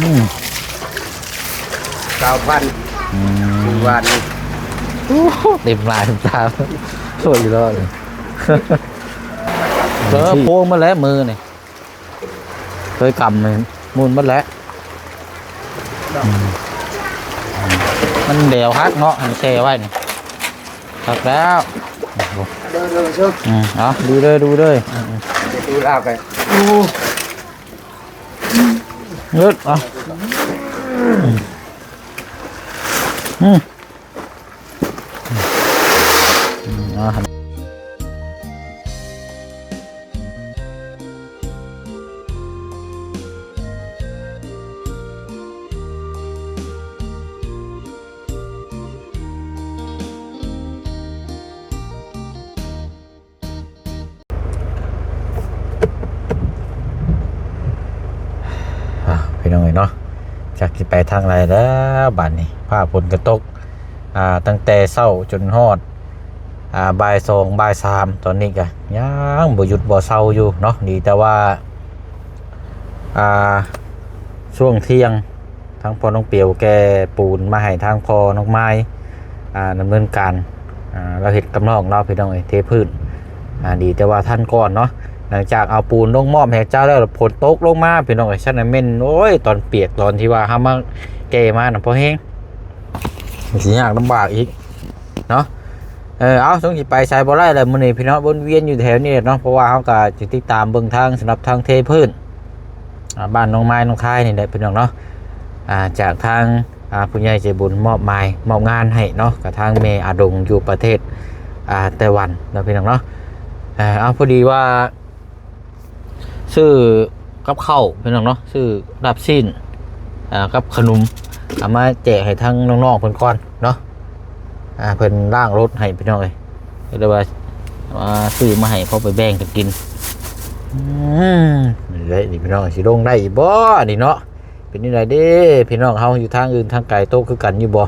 อืมเก้าพันอืมวันนี้เต็มลายเต็มตาสวยอยู่แล้วเลยเออโพวงมาแล้วมือนี่เคยกำเลยมุนมาแล้วอืมมันเดี่ยวฮักเนาะมันแช่ไว้นี่ฮักแล้วเดินเดินเชิญอืมเอาดูเลยดูเลยอืมเดี๋ยวดูลาไปเงืด เอาอืม จากที่ไปทางไรแล้วบัดนี้ผ้าฝนกระตกอ่าตั้งแต่เศร้าจนฮอดอ่าบ่ายสองบ่ายสามตอนนี้ก็ยังบ่หยุดบ่เศร้าอยู่เนาะดีแต่ว่าอ่าช่วงเที่ยงทางพอน้องเปียวแกปูนมาให้ทางพอน้องไม้อ่าดำเนินการอ่าเราเห็ดกำนองเราพี่น้องเอ๋ยเทพื้นอ่าดีแต่ว่าท่านก่อนเนาะ หลังจากเอาปูนลงมอบให้เจ้าแล้วผลตกลงมาพี่น้องไอ้ชั้นนั้เม่นโอ้ยตอนเปียกตอนที่ว่าห้ามาเกมาน่ะพอแห้งสิยากลำบากอีกเนาะเออเอาสงสิไปใช้บ่ได้เลยมื้อนี้พี่น้องวนเวียนอยู่แถวนี้เนาะเพราะว่าเฮาก็สิติดตามเบิ่งทางสำหรับทางเทพื้นบ้านน้องไม้น้องคายนี่แหละพี่น้องเนาะจากทางผู้ใหญ่ใจบุญมอบหมายมอบงานให้เนาะกับทางเมอาดงอยู่ประเทศอ่าไต้หวันนะพี่น้องเนาะเออเอาพอดีว่า ซื้อกับข้าวพี่น้องเนาะซื้อดับสิ้นอ่ากับขนมเอามาแจกให้ทั้งน้องๆเพิ่นก่อนเนาะอ่าเพิ่นล่างรถให้พี่น้องเลยก็เลยว่ามาซื้อมาให้พอไปแบ่งกันกินอืมนี่เลยนี่พี่น้องสิลงได้อีกบ่นี่เนาะเป็นนี่ไรเด้พี่น้องเฮาอยู่ทางอื่นทางไกลโตคือกันอยู่บ่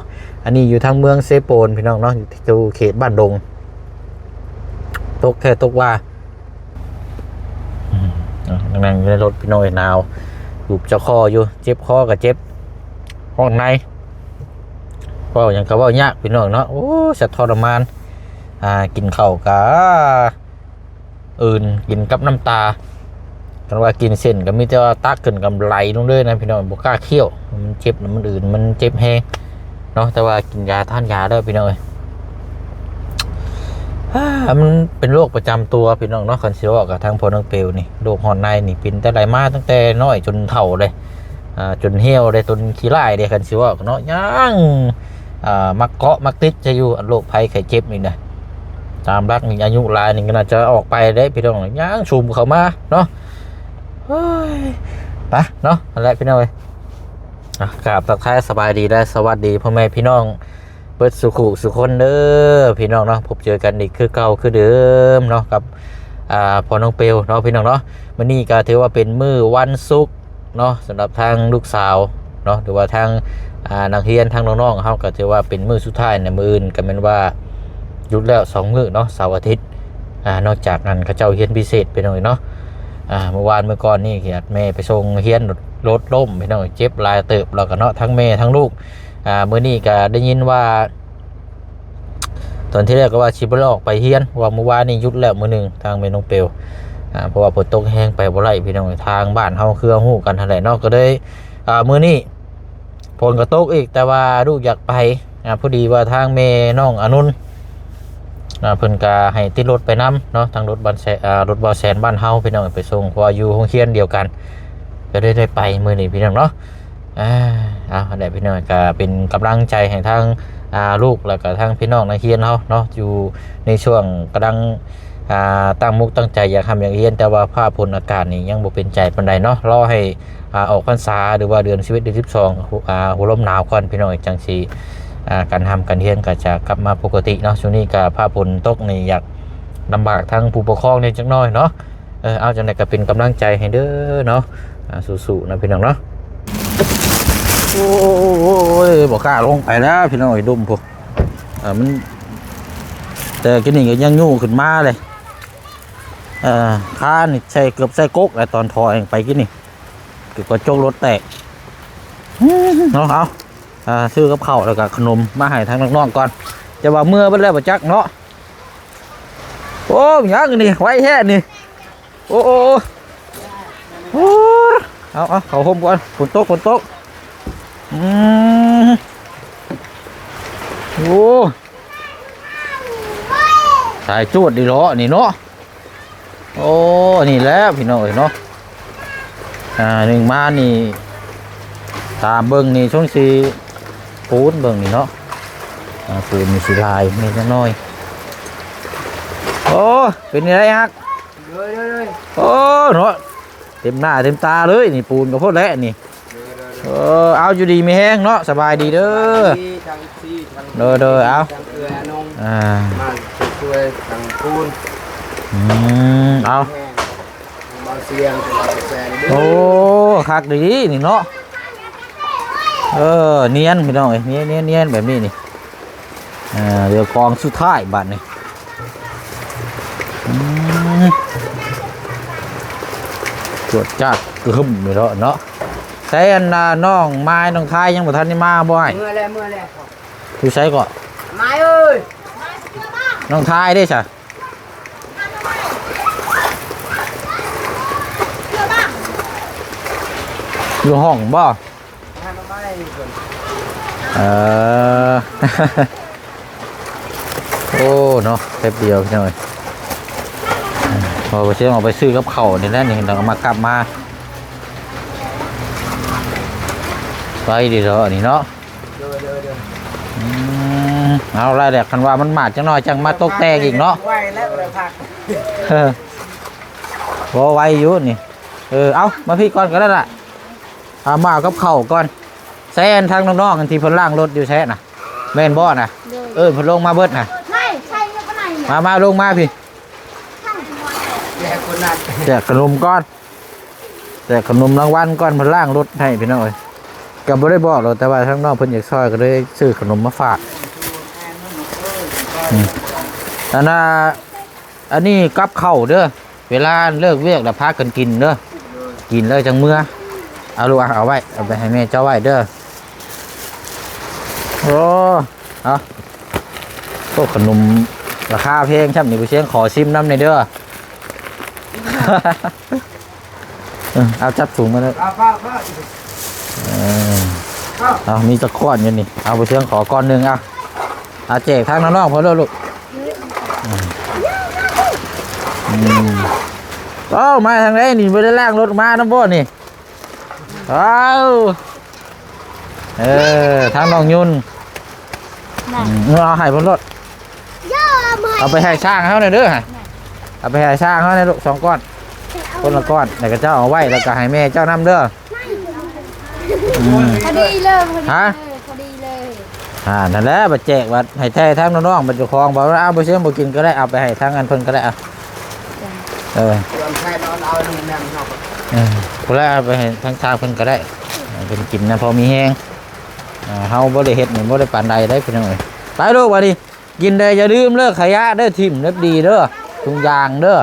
อันนี้อยู่ทางเมืองเซโปนพี่น้องเนาะอยู่ที่เขตบ้านดงตกแค่ตกว่า นั่งอยู่ในรถพี่น้อยหนาวหูบเจ้าคออยู่ เจ็บคอกับเจ็บห้องในก็ยังกะว่ายากพี่น้องเนาะโอ้สัตว์ทรมานอ่ากินข้าวกะอื่นกินกับน้ำตากันว่ากินเส้นก็มีแต่ว่าตักขึ้นกับไหลลงเลยนะพี่น้องบกล้าเคี้ยวมันเจ็บมันอื่นมันเจ็บแห้งเนาะแต่ว่ากินยาท่านยาเด้พี่น้องเอ้ย มันเป็นโรคประจำตัวพี่น้องเนาะคันซิว่ากับทางพอนังเปลวนี่โรคหอนในนี่เป็นแต่ไรมาตั้งแต่น้อยจนเฒ่าเลยอ่าจนเหี่ยวเลยจนขี้ไล่เลยคันซิว่าเนาะยังอ่ามักเกาะมักติดจะอยู่โรคภัยไข้เจ็บนี่นะตามรักนี่อายุลายนี่ก็น่าจะออกไปได้พี่น้องยังชุมเขามาเนาะเฮ้ยไปเนาะอะไรพี่น้องเอ้ยอะกราบทักทายสบายดีและสวัสดีพ่อแม่พี่น้อง เปิดสุขุสุคนเด้อพี่น้องเนาะพบเจอกันอีกคือเก่าคือเดิมเนาะกับอ่าพอน้องเปลวเนาะพี่น้องเนาะวันนี้ก็ถือว่าเป็นมื้อวันศุกร์เนาะสำหรับทางลูกสาวเนาะหรือว่าทางอ่านักเรียนทางน้องๆเขาก็ถือว่าเป็นมื้อสุดท้ายในมื้ออื่นก็เป็นว่าหยุดแล้วสองมื้อเนาะเสาร์อาทิตย์อ่านอกจากนั้นเขาเจ้าเรียนพิเศษไปหน่อยเนาะอ่าเมื่อวานเมื่อก่อนนี่เขียดแม่ไปส่งเรียนรถล้มไปหน่อยเจ็บลายเติบแล้วก็เนาะทั้งแม่ทั้งลูก อ่ามื้อนี้ก็ได้ยินว่า ตอนที่แรกก็ว่าชิบลออกไปเฮียนว่าเมื่อวานนี้ยุดแล้วมื้อหนึงทางเมนองเปลวอ่าเพราะว่าฝนตกแห้งไปบ่ไหลพี่น้องทางบ้านเฮาเครือฮู้กันหั่นแหละเนาะก็ได้อ่ามื้อนี้ฝนก็ตกอีกแต่ว่าลูกอยากไปอ่าพอดีว่าทางแม่น้องอนุนอ่าเพิ่นก็ให้ติดรถไปนํเนาะทางรถบันแสอ่ารถบ่แสนบ้านเฮาพี่น้องไปส่งเพราะอยู่โรงเรียนเดียวกัน ก็ได้ได้ไปมื้อนี้พี่น้องเนาะ อ่าเอาอันใดพี่น้องก็เป็นกำลังใจให้ทางอ่าลูกแล้วก็ทางพี่น้องนักเรียนเขาเนาะอยู่ในช่วงกำลังอ่าตั้งมุกตั้งใจอยากทำอย่างเรียน แต่ว่าภาพผลอากาศนี่ยังบ่เป็นใจปานใดเนาะรอให้อ่าออกพรรษาหรือว่าเดือนชีวิตเดือนสิบสองอ่าหัวลมหนาวก่อนพี่น้องจังสีอ่าการทำการเรียนก็จะกลับมาปกติเนาะช่วงนี้ก็ภาพผลตกนี่อยากลำบากทั้งผู้ปกครองนี่จักหน้อยเนาะเออเอาจังไดก็เป็นกำลังใจให้เด้อเนาะสู้ๆนะพี่น้องเนาะ อ้ยบอกกล้าลงไปแล้วพี่น้องไอ้ดุมพวกอ่ามัน แต่กินนี่ก็ยังยู่ขึ้นมาเลยเอ่อข้านี่ใช่เกือบใส่กกแล้วตอนทอเองไปกินนี่เกือบกระจกรถแตกเนาะเอาอ่าซื้อกับข้าวแล้วก็ขนมมาให้ทางน้องๆก่อน จะว่าเมื่อเบิ่แล้วบ่จักเนาะโอ้ยยังนี่ไว้แท้นี่โอ้โอ้โอ้โอ้เอาเอาเขาห่มก่อนฝนตกฝนตก อืมโอ้สายจูดดีเหรอนี่เนาะโอ้นี่แหล้วพี่น้องเอ้ยเนาะอ่าหนึ่งมานี่ตามเบิ่งนี่ช่วงสีปูนเบิ่งนี่เนาะอ่าปูนมีสีลายมีจังน้อยโอ้เป็นไงฮักเลยเลยเลยโอ้เนาะเต็มหน้าเต็มตาเลยนี่ปูนก็โคตรแล้วนี่ เออเอาอยู่ดีไม่แห้งเนาะสบายดีเด้อ ทางซีทางเด้อเด้อเอา ทางเอือนงอ่ามาช่วยทางปูนอืมเอาแห้งมาเสียงจะมาแซงด้วยโอ้คักดีนี่เนาะเออเนียนพี่น้องเอ้ยเนียนเนียนเนียนแบบนี้นี่อ่าเดี๋ยวกองสุดท้ายบัดนี่อืมตรวจจัดกึมเลยเนาะเนาะ ใช้อันน่ะน้องไม้น้องทายยังบ่ทันได้มาบ่ไอ้เมื่อแล้วเมื่อแล้วผู้ใช้ก็ไม้เอ้ยน้องทายได้จ้ะอยู่ห้องบ่ให้มาไม้ก่อนเออ โอ้เนาะแป๊บเดียวพี่น้อยพอไปเชื่อเอาไปซื้อกับเขาวนี่แหละนี่เราเอามากลับมา ไปดีเถอะนี่เนาะเด้อเด้อเด้ออืมเอาละเดี๋ยวคันว่ามันหมาดจังหน่อยจังมาตกแตกอีกเนาะไว้แล้วเลยพักเออพอไวอยู่นี่ เออเอามาพี่ก่อนก็ได้ละเอามาเอากับเข่าวก่อนแซนทางน้องๆกันที่เพนล่างรถอยู่แช่น่ะแม่นบ่น่ะ เออเพนลงมาเบิดน่ะ ไม่ใช่ยังไงเนี่ยมามาลงมาพี่ แย่คนนั้น แจกขนมก้อนแจกขนมรางวัลก้อนเพนล่างรถให้พี่น้องเอ้ย ก็บ่ได้บอกหรอกแต่ว่าทางน้องเพิ่นอยากซอยก็เลยซื้อขนมมาฝากอันน่ะอันนี้กับเข้าเด้อเวลาเลิกเวียกแล้วพากันกินเด้อกินแล้วจังเมื่อเอาลูกเอาไว้เอาไปให้แม่เจ้าไว้เด้อโอ้เอาพวกขนมราคาแพงช่ำนี่ผู้เชี่ยงขอซิมน้ำในเด้อเออเอาจับถุงมาเลยป้าป้าป้า เออเอามีตะก้อนอยู่นี่ เอาผู้เชี่ยงขอก้อนหนึ่งเอาเอาแจกทางน้องๆพอแล้วลูกอืมอืมเอ้ามาทางไหนนี่ไม่ได้ล่างรถมาน้ำบ่นี่เอาเออทางน้องยุนน่ะอืมเอาให้บนรถย่ามาเอาไปให้ช่างเขาหน่อยเด้อฮะเอาไปให้ช่างเขาในอยลูกสองก้อนคนละก้อนแต่ก็เจ้าเอาไว้แล้วก็ให้แม่เจ้านํเด้อ อืม พอดีเลยพอดีฮะเลยพอดีเลยอ่านั่นแหละบัดแจกบัดให้แท้ทั้งน้องๆบัดเจ้าของบอกว่าเอาบ่เชื่อบ่กินก็ได้เอาไปให้ทั้งอันเพิ่นก็ได้เอาเออเตรียมใช้นอนเอาหนึ่งแม่นอกเออคนละเอาไปให้ทั้งชางเพิ่นก็ได้เอาเพิ่นกินนะพอมีแฮงอ่าเฮาบ่ได้เฮ็ดนี่บ่ได้ปานใดได้พี่น้องเอ้ยไปลูกบัดนี้กินได้อย่าลืมเลิกขยะเด้อทิ่มเด้อดีเด้อทุงยางเด้อ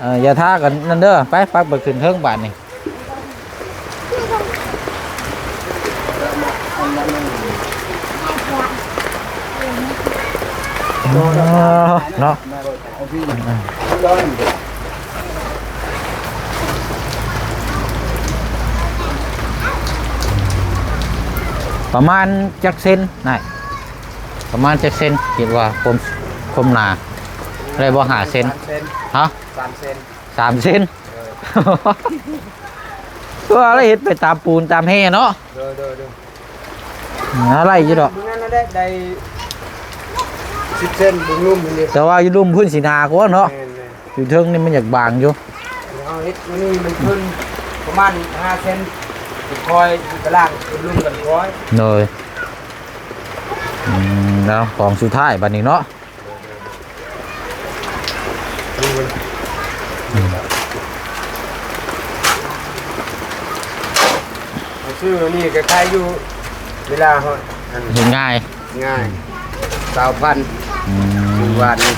เอออย่าท่ากันนั่นเด้อไปปักไปขึ้นเทิงบาดนี่ เนาะเอาพี่ร้อนประมาณจักเซนน่ะประมาณจักเซนคิดว่าคมคมหนาอะไรบ่หาเซนสามเซนฮะสามเซนสามเซนก็อะไรเห็ดไปตามปูนตามแห่เนาะเด้อเด้อเด้ออะไรอยู่ดอกมึงนั่นได้ได้ สิบเซนบุ้งลุ่มนี่แต่ว่าอยู่ลุ่มพื้นสีนากว่าเนาะแม่นแม่นอยู่เทิงนี่มันอยากบางอยู่เอาเฮ็ดมันนี่มันขึ้นประมาณห้าเซนคอยกระล่างเป็นลุ่มกันคอยเลยอืมแล้วของสุดท้ายบัดนี้เนาะดูมันเอาชื่อนี่คล้ายๆอยู่เวลาเขาอันเห็นง่ายง่ายสาวพันอื หนึ่งมวันนี่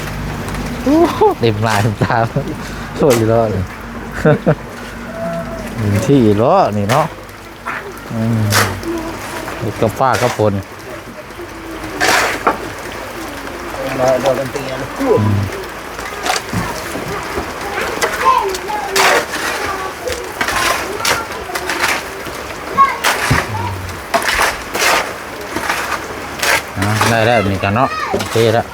เต็มลายเต็มตาสวยอยู่แล้วเลยอยู่ที่ล้อนี่เนาะอืมนี่ก็ฟ้าก็ฝนเราเราเป็นตีนะคู่อ่าได้แล้วนี่กันเนาะโอเคแล้ว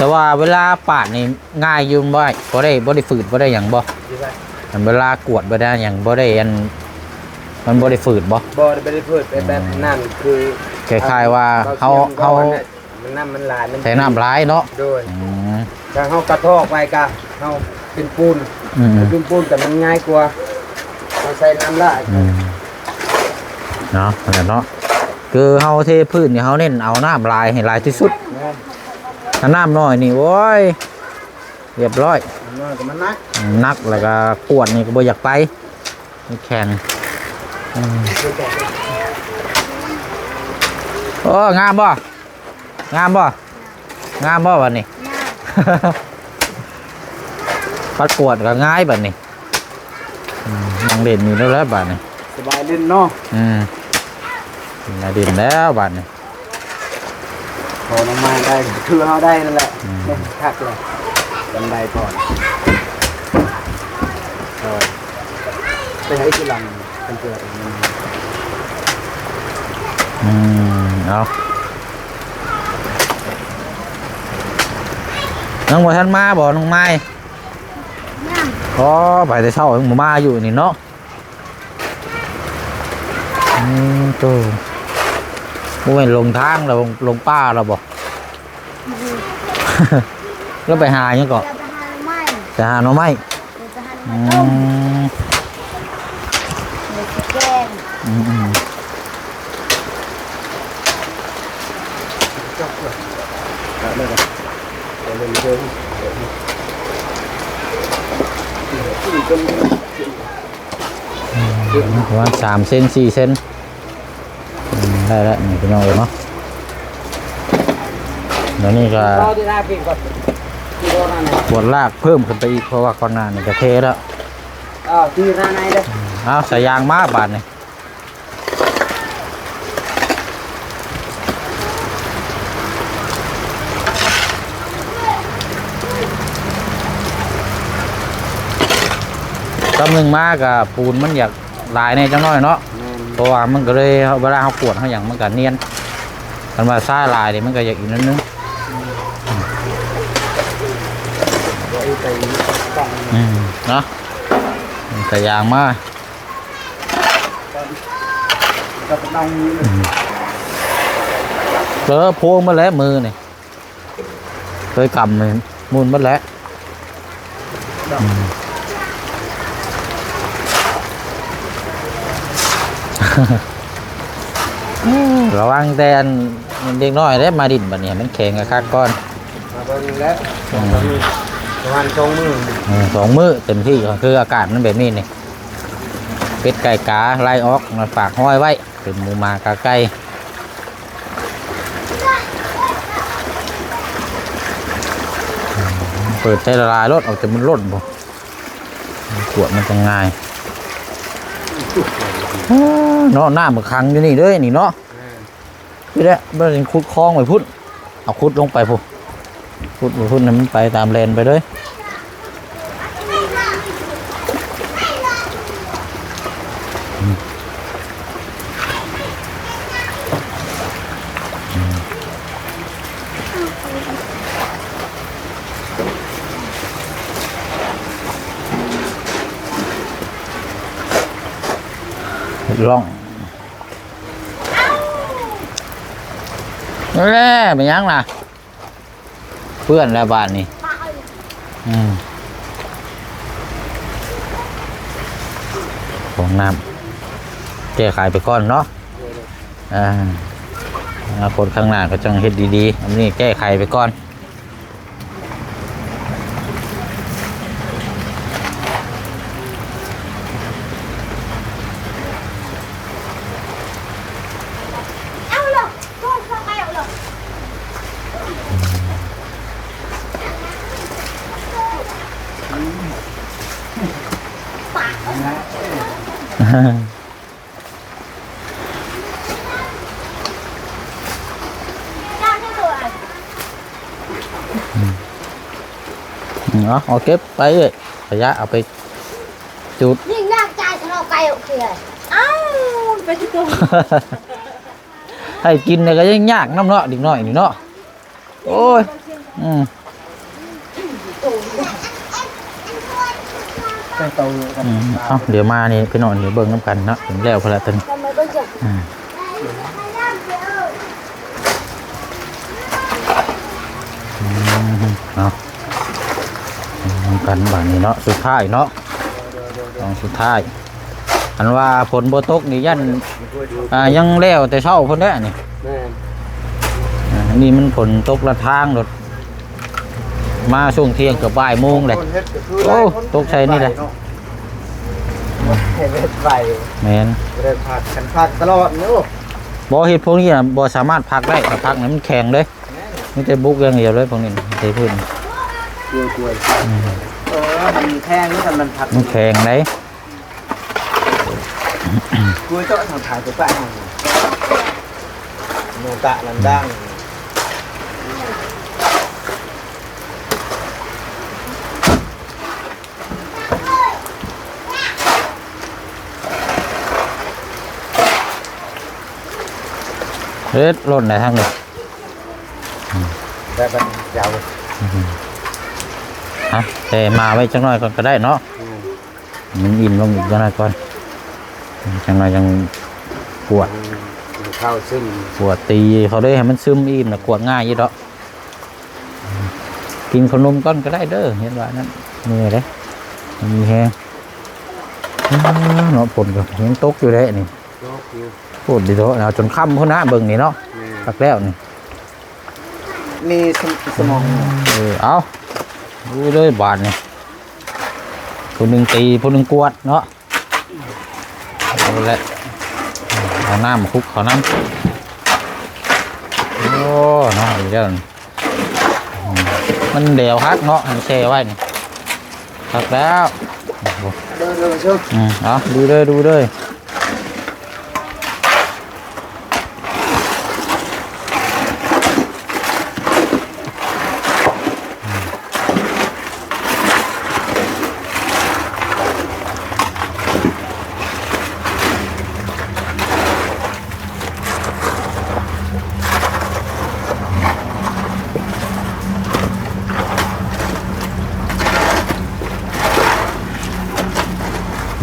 แต่ว่าเวลาปาดนี่ง่ายอยุ่มบ่บ่ได้บ่ได้ฝืดบ่ได้หยังบ่ดีไหมอันเวลากวดบ่ได้หยังบ่ได้อันมันบ่ได้ฝืดบ่บอลไปได้พูดไปแบบนั่นคือคล้ายๆว่าเฮาเฮามันน้ำมันลายมันใช้น้ำร้ายเนาะโดยอืมถ้าเฮากระทอกไปกะเฮาเป็นปูนอืมเป็นปูนแต่มันง่ายกว่าเฮาใส่น้ำลายอืมเนาะนั่นแหละเนาะคือเฮาเทพื้นนี่เฮาเน้นเอาน้ำลายให้ลายที่สุด นะถ้าน้ำน้อยนี่โอ้ยเรียบร้อยมันน้อยก็มันนักนักแล้วก็กวดนี่ก็บ่อยากไปมันแข็งอืมโอ้งามบ่งามบ่งามบ่วันนี้ปัดกวดก็ง่ายบัดนี้อืมนั่งเล่นอยู่แล้วแหล้วบัดนี้สบายเล่นเนาะอืมมาดินแล้วบัดนี้พอลงมาได้คือเฮาได้นั่น แหละอืมเล่นคักเลยบันไดก่อนเออไปให้ที่หลังเป็นเกิดมันอืมเอาน้อง บ่ทันมาบ่น้องไม้นั่งอ๋อไปแต่เช้ายังบ่มาอยู่นี่เนาะอืมโตบ่แม่นลงทางแล้วลงลงป่าแล้วบ่ แล้วไปหาหยังก็เราไปหาไม้จะหาหน่อไม้เราจะหาอืไม้ต้มมเราจะแกงอืมอืมจบเลยแล้วเลยกันเดี๋ยวเล่นเดินเดี๋ยวนี่จนประมาณสามเซนสี่เซนอืม ได้แล้วนี่พี่น้องเอ้ยเนาะเดี๋ยวนี้ก็เราที่ได้เพียงก่อนที่โดนอะไรปวดลากเพิ่มขึ้นไปอีกเพราะว่าก่อนหน้านี่จะเทแล้วอ้าวที่ร้านไหนเด้อเอาสายยางมาบาดนี่ตำหนึ่งมากกับปูนมันอยากหลายในจังน้อยเนาะเพ ราะว่ามันก็เลยเวลาเขากวดเขาอย่างมันก็เนียนมันมาซ่าลายนี่มันก็อยากอีกนิดนึงเดี๋ยวไปตั้งอืมเนาะแต่ยางมากเจอพวงมาแล้วมือนี่เคยกำมันมุนมาแล้วอืม ระวังแต่อันเด็กน้อยได้มาดินบัดเนี่ยมันแข็งกระคักก้อน มาเบิ่งแล้วสองมือประมาณสองมืออืมสองมือเต็มที่ก็คืออากาศมันแบบนี้นี่เป็ดไก่กาไล่ออกมาฝากห้อยไว้เป็นหมูหมากาไก่อืมเปิดใจละลายรถออกจากมันรถบ่ขวดมันจะง่ายอ้า เนาะหน้ามันคังอยู่นี่เด้วยนี่เนาะพี่แหละเมื่อเป็นขุดคลองไปพุ่นเอาขุดลงไปพุ่นขุดไปพุ่นให้มันไปตามเลนไปเลย ยังล่ะ เพื่อนแล้วบ้านนี่อืมของน้ำแก้ไขไปก่อนเนาะอ่าอนาคนข้างหน้าก็จังเฮ็ดดีๆอันนี้แก้ไขไปก่อน เนาะเอาเก็บไปเลยขยะเอาไปจุดนี่ยากใจสำหรับไก่โอเคเอ้าไปที่ตรงให้กินเนี่ยก็ยังยากน้ำเนาะเด็กน้อยนี่เนาะโอ้ยอืมไปโตกันอืมเอาเดี๋ยวมานี่พี่น้องนี่เบิ่งน้ำกันเนาะถึงแล้วพอละตันทำไมก็จะอืมอืมเอาน้ำ กันบางนี้เนาะสุดท้ายเนาะลองสุดท้าย อันว่าผลโบตกนี่ยันอ่ายังแล้วแต่เช้าคนได้นี่แม่อ่านี่มันผลตกละทางรถมาช่วงเที่ยงกับบ่ายโมงเลยคนเฮ็ดก็คือโอ้ตกใจนี่แหละเฮ็ดไปแมนเดินผ่านกันผ่านตลอดเนาะบ่เฮ็ดพวกนี้นะบ่สามารถพักได้ถ้าพักนั้นมันแข็งเลยมันจะบุกอย่างเดียวเลยพวกนี้ใส่พื้นกลัวกลัว เออ มันแทงนี่แต่มันผัดมันแข็งเลยกลัวเจ้าทางถ่ายตัวป้าโนตะลันดังเฮ็ดหล่นได้ทางนี้แต่เป็นยาว ฮะแต่มาไว้จังหน่อยก่อนก็ได้เนาะมันอิ่มลงอีกจังหน่อยก่อนจังหน่อยยังปวดเข้าซึ่งปวดตีเขาได้ให้มันซึมอิ่มนะกวดง่ายยี่ดอกกินขนมก้อนก็ได้เด้อเห็นว่านั้นเหนื่อยเลยมีแฮงอ้าวเนาะผลกับยังตกอยู่เลยนี่โลกอยู่พูดดีเถอะเอาจนค่ำพุ่นนะเบิ่งนี่เนาะพักแล้วนี่มีสมองเออเอา ดูเลยบาทนี่ผู้หนึ่งตีผู้หนึ่งกวดเนาะเอาละเอาน้ำมาคลุกเขาน้ำโอ้เนาะอีกแล้วนี่อืมมันเดียวฮักเนาะมันแช่ไว้นี่พักแล้วโอ้โหเดินเดินชุบอืมเอาดูเลยดูเลย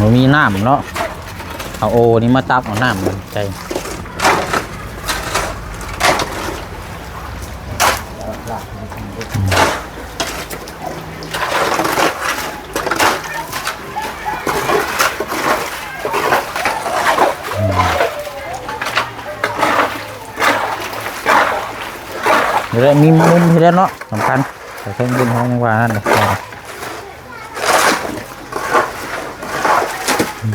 มันมีน้ำเนาะเอาโอนี่มาตับเอาน้ำใจเดี๋ยวมีมุมที่แล้วเนาะสำคัญแต่เครื่องบินห้องยังว่านั่นเลย อ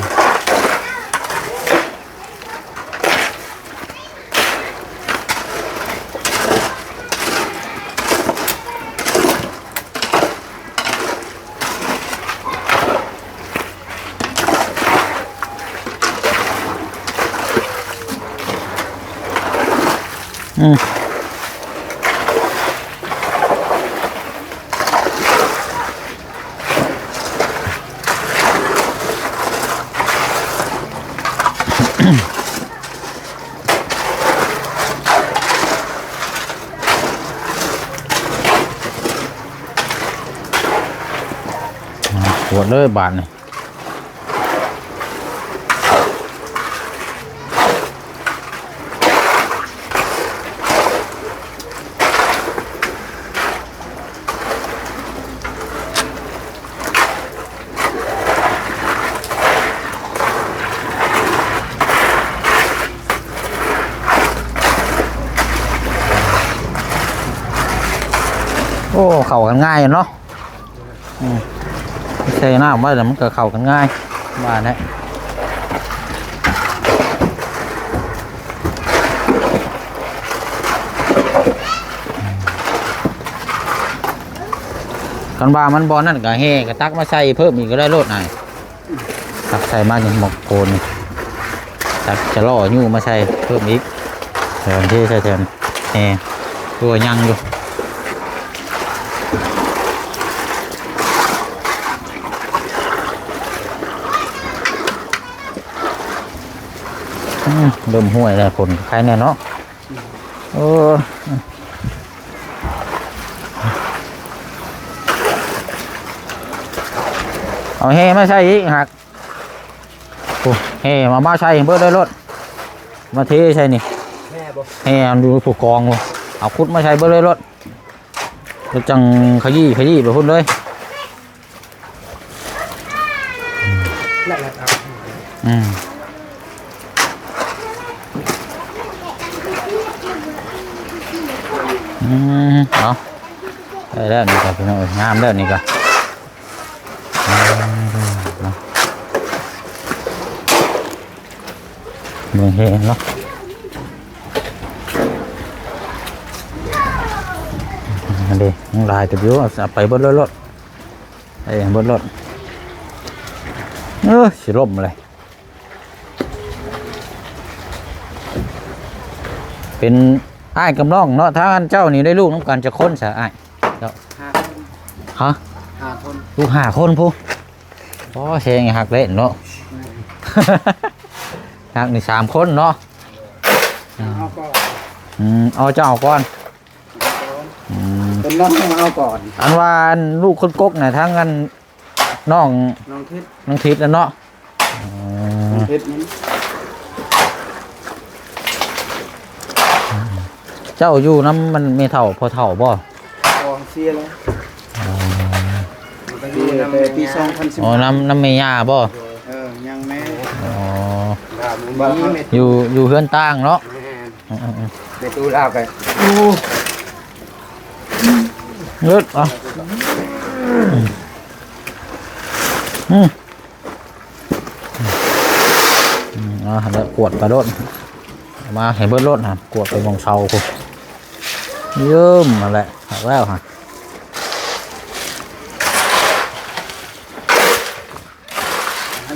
ื เลยบาดนี่โอ้ เข้ากันง่ายเนาะ ส่น้ำไว้แต่มันก็เข้ากันง่ายบานนี้กันว่ามันบอลนั่นก็แห่ก็ตักมาใส่เพิ่มอีกก็ได้โลดหน่อยตักใส่มาอย่างหมกโคนตักจะล่ออยู่มาใส่เพิ่มอีกแทนที่ใส่แทนแห่ตัวยังอยู่ เริ่มห่วยแล้วผลคล้ายแน่เนาะโอ้เอาเฮมาใช่อีกหักโอ้เฮมามาใช่เบิดได้รถมาเทใช่นี่แม่บอกเฮอันดูผูกกองบ่เอาคุดมาใช้เบิดเลยรถรถจังขยี้ขยี้ไปพุ่นเลยอืม อืมเอาได้แล้วนี่ก็พี่น้องงามแล้วนี่ก็มเมืองเฮเนาะอันนี้ยังลายตัวเดียวเอาไปบนรถรถไอ้บนรถเออสิล่มเลยเป็น อ้ายกำลองเนาะถ้าอันเจ้านี่ได้ลูกน้ำกันจะค้นสะอ้ายห้าคนฮะห้าคนลูกห้าคนพูโอ้เชงหักเล่นเนาะหักนี่สามคนเนาะเอาก่อนอืมเอาเจ้าเอาก่อนอืมเป็นน้องเอาก่อนอันว่าอันลูกคนกกน่ะทั้งอันน้องน้องทิศน้องทิศแล้วเนาะอืน้อมงทิศนี้ จ้าอยู่น้ำมันไม่เท่าพอเท่าบ่กองเสียแล้วปีปีสองพันสิบอ๋อน้ำน้ำเมย่าบ่เออยังแม่อ๋อบ้านเม็ดอยู่อยู่เฮือนตั้งเนาะแม่อืมอืมเม็ดดูลาวไปเงืดอะอืมอืมอะแล้วกวดกระโดดมาเห็นเบิดรถฮะกวดไปมองเชาคุณ เยิ่มมาแหละหักแล้วฮะ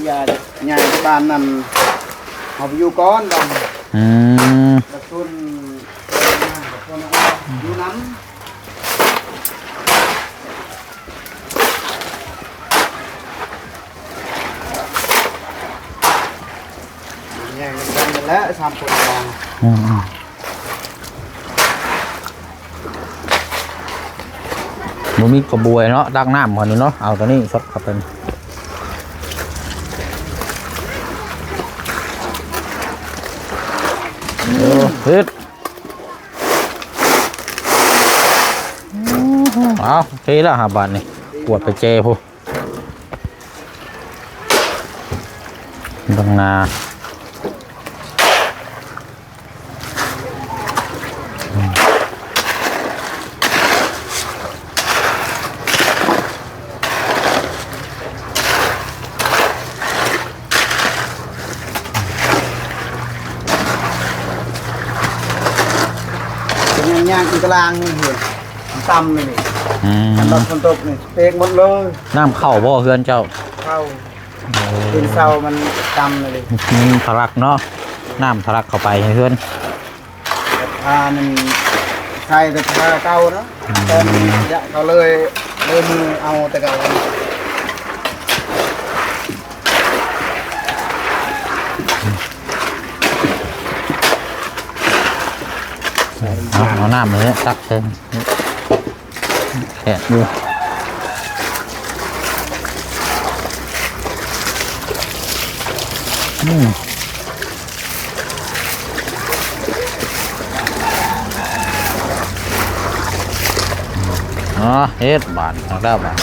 ยาญาบ้านนั่นเอาไปอยู่ก้อนดองอืมกระตุ้นกระตุ้นอยู่น้ำเนี่ยกันแล้วสามคนลอง มันมีกระบวยเนาะดักน้ำคนนี้เนาะเอาตัวนี้สดเข้าไปเออเฮ็ดเอาเทล้วหาบาทนี่ปวดไปเจพูดังนา เป็นยังย่างอี กตารางนี่เห็นต่ำเลยนี่อืมอันดับคนตกนี่เปกหมดเลยน้ำเข้าบ่เฮือนเจ้าเข้าเป็นเสามันต่ำเลยมีทะลักเนาะน้ำทะลักเข้าไปให้เฮือนแต่พามันใช่แต่พาเก่าเนาะตอนนี้ยะเขาเลยเลยมือเอาแต่เก่า เอาเอาน้ำเลยตักเชิญแขะดูอืมอ๋อเฮ็ดบานทางด้านบาน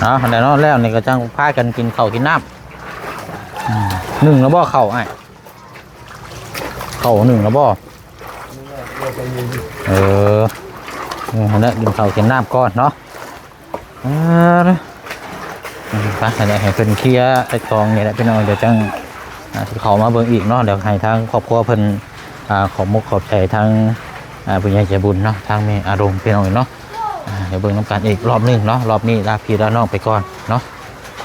เอาเดี๋ยวนอนแล้วนี่ก็จังพากันกินข้าวกินน้ำหนึ่งแล้วบ่ข้าไอ้ข้าหนึ่งแล้วบ่เออนี่ฮะเนี่ยกินข้าวกินน้ำก่อนเนาะอ่ไปอันให้เพิ่นเคลียร์ไอ้กองเนี่ยแหละพี่น้องเดี๋ยวจังเขามาเบิ่งอีกเนาะเดี๋ยวให้ทางครอบครัวเพิ่นขอมุกขอบใจทางอ่าผู้ใหญ่ใจบุญเนาะทางม่อารมณ์พี่น้องเนาะ เดี๋ยวเบิ่งน้ำกันอีกรอบหนึงเนาะรอบนี้ลาพี่ลาน้องไปก่อนเนาะ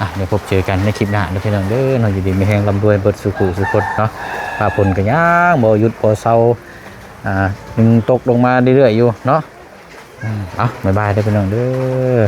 อะเดี๋ยวพบเจอกันในคลิปหน้าเด้อพี่น้องเด้อเนอนอยู่ดีมีแหงลำรวยเบิดสุขุสุขคนเนาะปลาผลกันย่างบ่หยุดบ่เซาอ่ายังตกลงมาเรื่อยๆอยู่เนาะอืมเอาบ๊ายบายเด้อพี่น้องเด้อ